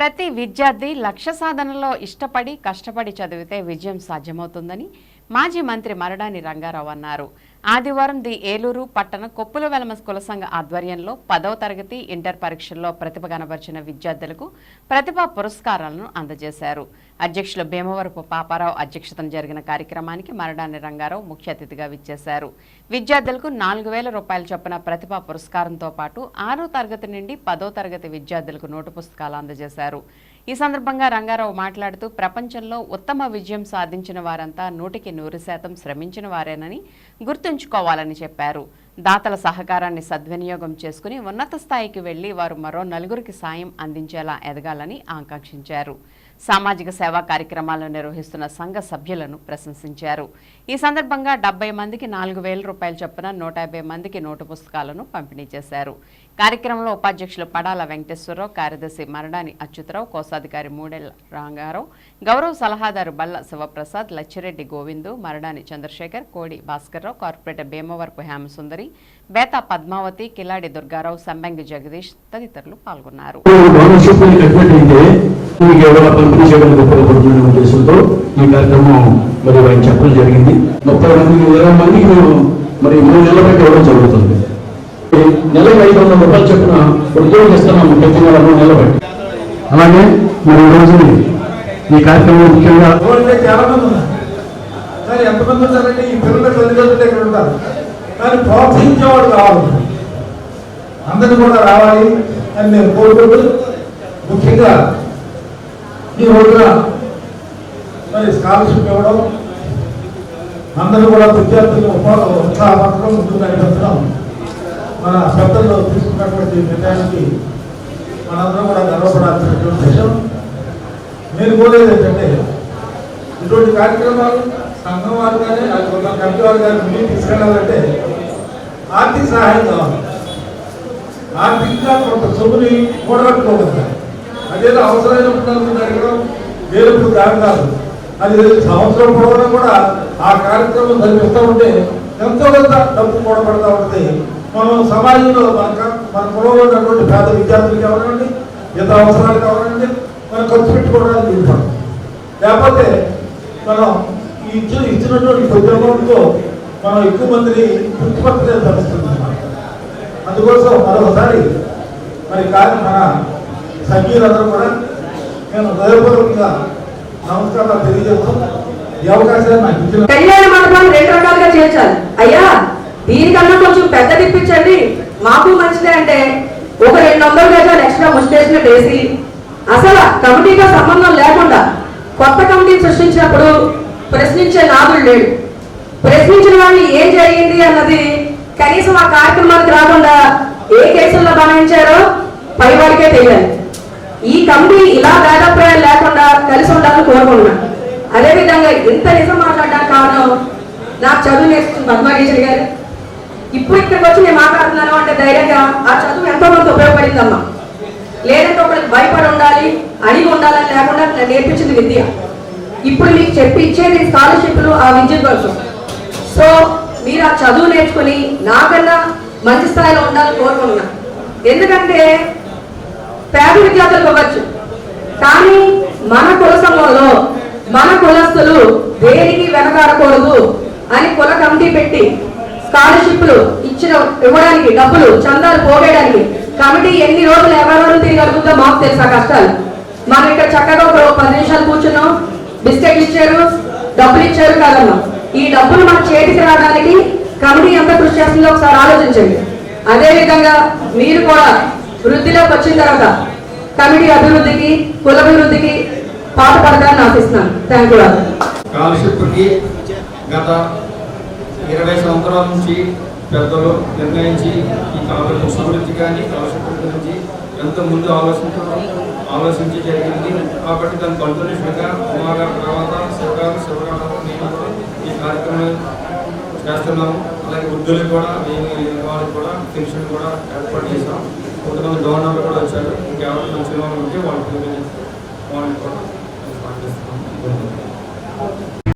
ప్రతి విద్యార్థి లక్ష్య సాధనలో ఇష్టపడి కష్టపడి చదివితే విజయం సాధ్యమవుతుందని మాజీ మంత్రి మరడాని రంగారావు అన్నారు. ఆదివారం ది ఏలూరు పట్టణ కొప్పుల వెలమ కుల సంఘ ఆధ్వర్యంలో పదవ తరగతి ఇంటర్ పరీక్షల్లో ప్రతిభ కనబరిచిన విద్యార్థులకు ప్రతిభా పురస్కారాలను అందజేశారు. అధ్యక్షులు భీమవరపు పాపారావు అధ్యక్షతన జరిగిన కార్యక్రమానికి మరడాని రంగారావు ముఖ్య అతిథిగా విచ్చేశారు. విద్యార్థులకు నాలుగు వేల రూపాయల చొప్పున ప్రతిభా పురస్కారంతో పాటు ఆరో తరగతి నుండి పదో తరగతి విద్యార్థులకు నోటు పుస్తకాలు అందజేశారు. ఈ సందర్భంగా రంగారావు మాట్లాడుతూ ప్రపంచంలో ఉత్తమ విజయం సాధించిన వారంతా నూటికి నూరు శాతం శ్రమించిన వారేనని గుర్తుంచుకోవాలని చెప్పారు. దాతల సహకారాన్ని సద్వినియోగం చేసుకుని ఉన్నత స్థాయికి వెళ్ళి వారు మరో నలుగురికి సాయం అందించేలా ఎదగాలని ఆకాంక్షించారు. సామాజిక సేవా కార్యక్రమాలను నిర్వహిస్తున్న సంఘ సభ్యులను ప్రశంసించారు. ఈ సందర్భంగా డెబ్బై మందికి నాలుగు వేల రూపాయల చొప్పున నూట యాభై మందికి నోటు పుస్తకాలను పంపిణీ చేశారు. కార్యక్రమంలో ఉపాధ్యక్షులు పడాల వెంకటేశ్వరరావు కార్యదర్శి మరడాని అచ్యుతరావు కోశాధికారి మూడేళ్ళ రాంగారావు గౌరవ సలహాదారు బల్ల శివప్రసాద్ లచ్చిరెడ్డి గోవిందు మరడాని చంద్రశేఖర్ కోడి భాస్కర్రావు కార్పొరేటర్ భీమవరపు హేమసుందరి బేతా పద్మావతి కిలాడి దుర్గారావు సంబంగి జగదీష్ తదితరులు పాల్గొన్నారు. ఈ కార్యక్రమం మరి ఆయన చెప్పడం జరిగింది. ముప్పై మందికి ఇరవై మందికి మేము మరి మూడు నెలల బట్టి ఇవ్వడం జరుగుతుంది. ఈ నెలకు ఐదు వందల రూపాయలు చొప్పున ఉద్యోగం ఇస్తున్నాము ప్రతి నెల మూడు నెలల బట్టి అలాగే మరి ఈ రోజు ఈ కార్యక్రమం ముఖ్యంగా చాలా మంది ఎంతమంది ఈ పిల్లల తల్లిదండ్రులు ఇక్కడ ఉంటారు? కానీ ప్రోత్సహించేవాడు కావాలి. అందరూ కూడా రావాలి. అని నేను కోరుకుంటూ ముఖ్యంగా ఈ రోజున మరి స్కాలర్షిప్ ఇవ్వడం అందరూ కూడా విద్యార్థులు ఉత్సాహపడడం ఉత్సాహపరచడం ముందుకు నడిపించడం మన పెద్దలు తీసుకున్నటువంటి నిర్ణయానికి మనందరం కూడా గర్వపడాల్సినటువంటి విషయం. నేను కోరేది ఏంటంటే ఇటువంటి కార్యక్రమాలు సంఘం వారు కానీ లేకపోతే కమిటీ వారు కానీ ముందుకు తీసుకెళ్ళాలంటే ఆర్థిక సహాయం కావాలి. ఆర్థికంగా కొంత సొమ్ముని కూడగట్టుకోవద్దు అదేదో అవసరమైనప్పుడు నలుగురిని అడగడం వేరప్పుడు దాని కాదు. అది సంవత్సరం పొడవునా కూడా ఆ కార్యక్రమం జరిపిస్తూ ఉంటే ఎంతో కొంత డబ్బు కూడబడతా ఉంటుంది మనం సమాజంలో మన మన కులంలో ఉన్నటువంటి పేద విద్యార్థులకి ఎవరండి ఇతర అవసరాలు కావాలండి మనం ఖర్చు పెట్టుకోవడానికి లేకపోతే మనం ఇచ్చిన ఇచ్చినటువంటి కొద్ది అమౌంట్తో మనం ఎక్కువ మందిని గుర్తుపట్టలేని పరిస్థితి అందుకోసం మరొకసారి మరి కాదు మన సభ్యులందరూ కూడా నేను హృదయపూర్వకంగా నమస్కారాలు తెలియజేస్తూ ఈ అవకాశాన్ని నాకు ఇచ్చిన కళ్యాణ మండపం రెండు రకాలుగా చేర్చాలి. అయ్యా దీనికన్నా కొంచెం పెద్ద తిప్పించండి. మాకు మంచిదే అంటే ఒక రెండు వందల గజాలు ఎక్స్ట్రా ముస్టేషన్ వేసి అసలు కమిటీతో సంబంధం లేకుండా కొత్త కమిటీని సృష్టించినప్పుడు ప్రశ్నించే నాదుడు లేడు. ప్రశ్నించిన వాడిని ఏం జరిగింది అన్నది కనీసం ఆ కార్యక్రమానికి రాకుండా ఏ కేసుల్లో భావించారో పై వారికే తెలియాలి. ఈ కమిటీ ఇలా భేదాభిప్రాయాలు లేకుండా కలిసి ఉండాలని కోరుకుంటున్నా. అదేవిధంగా ఇంత నిజం మాట్లాడడానికి కారణం నాకు చదువు నేర్చుకుని పద్మగీశ్వరి గారు. ఇప్పుడు ఇక్కడికి వచ్చి నేను మాట్లాడుతున్నాను అంటే ధైర్యంగా ఆ చదువు ఎంతో మంది ఉపయోగపడిందమ్మా. లేదంటే ఒకరికి భయపడి ఉండాలి అడిగి ఉండాలని లేకుండా నేను నేర్పించింది విద్య. ఇప్పుడు మీకు చెప్పి ఇచ్చేది స్కాలర్షిప్లు ఆ విద్య కోసం సో మీరు ఆ చదువు నేర్చుకుని నాకన్నా మంచి స్థాయిలో ఉండాలని కోరుకుంటున్నా. ఎందుకంటే పేద విద్యార్థులకు ఇవ్వచ్చు కానీ మన కుల సంఘంలో మన కులస్తులు దేనికి వెనకాడకూడదు అని కుల కమిటీ పెట్టి స్కాలర్షిప్లు ఇచ్చిన ఇవ్వడానికి డబ్బులు చందాలు పోగేయడానికి కమిటీ ఎన్ని రోజులు ఎవరెవరు తిరగలుగుతుందో మాకు తెలుసు ఆ కష్టాలు. మనం ఇక్కడ చక్కగా ఒక పది నిమిషాలు కూర్చున్నాం. బిస్కెట్లు ఇచ్చారు డబ్బులు ఇచ్చారు కాదమ్మా ఈ డబ్బులు మన చేతికి రావడానికి కమిటీ ఎంత కృషి చేస్తుందో ఒకసారి ఆలోచించండి. అదేవిధంగా మీరు కూడా వృద్ధిలోకి వచ్చిన తర్వాత కమిటీ అభివృద్ధికి కుల అభివృద్ధికి పాటు పడతారని ఆశిస్తున్నాను థ్యాంక్ యూ గత ఇరవై సంవత్సరాల నుంచి పెద్దలు నిర్ణయించి ఈ కాలేజ్ గురించి కానీ స్కాలర్షిప్ గురించి ఎంతో ముందు ఆలోచించడం ఆలోచించి జరిగింది. కాబట్టి దాని కంటిన్యూషన్గా ఉమాగారి తర్వాత శివగారు శివగారు నేను ఈ కార్యక్రమం చేస్తున్నాము. అలాగే వృద్ధులకు కూడా మేము వాళ్ళకి కూడా పెన్షన్ కూడా ఏర్పాటు చేసాం కొంతమంది డోనర్లు కూడా వచ్చారు. ఇంకెవరైనా మంచి వాళ్ళు ఉంటే వాళ్ళకి వాళ్ళకి కూడా పాటిస్తున్నాము